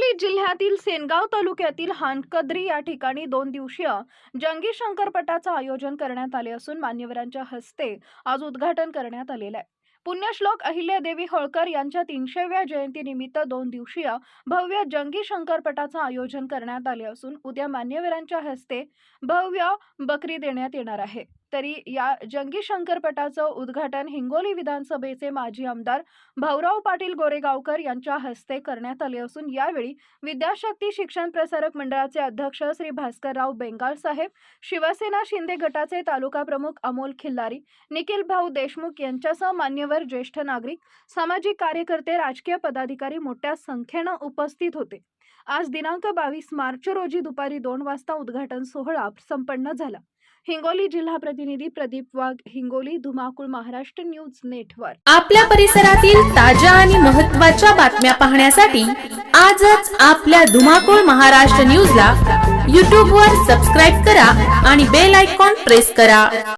हिंगोली जिल्ह्यातील सेनगाव तालुक्यातील हानकद्री या ठिकाणी दोन दिवसीय जंगी शंकरपटाचं आयोजन करण्यात आले असून मान्यवरांच्या हस्ते आज उद्घाटन करण्यात आलेलं आहे. पुण्यश्लोक अहिल्यादेवी होळकर यांच्या तीनशेव्या जयंतीनिमित्त दोन दिवसीय भव्य जंगी शंकरपटाचं आयोजन करण्यात आले असून उद्या मान्यवरांच्या हस्ते भव्य बकरी देण्यात येणार आहे. तरी या जंगी शंकरपटाचं उद्घाटन हिंगोली विधानसभेचे माजी आमदार भाऊराव पाटील गोरेगावकर यांच्या हस्ते करण्यात आले असून यावेळी विद्याशक्ती शिक्षण प्रसारक मंडळाचे अध्यक्ष श्री भास्करराव बेंगाल साहेब शिवसेना शिंदे गटाचे तालुका प्रमुख अमोल खिल्लारी निखिल भाऊ देशमुख यांच्यासह मान्यवर ज्येष्ठ नागरिक सामाजिक कार्यकर्ते राजकीय पदाधिकारी मोठ्या संख्येनं उपस्थित होते. आज दिनांक बावीस मार्च रोजी दुपारी दोन वाजता उद्घाटन सोहळा संपन्न झाला. हिंगोली जिल्हा प्रतिनिधी प्रदीप वाघ हिंगोली धुमाकूळ महाराष्ट्र न्यूज नेटवर्क. आपल्या परिसरातील ताज्या आणि महत्त्वाच्या बातम्या पाहण्यासाठी आजच आपल्या धुमाकूळ महाराष्ट्र न्यूजला यूट्यूबवर सबस्क्राईब करा आणि बेल आयकॉन प्रेस करा.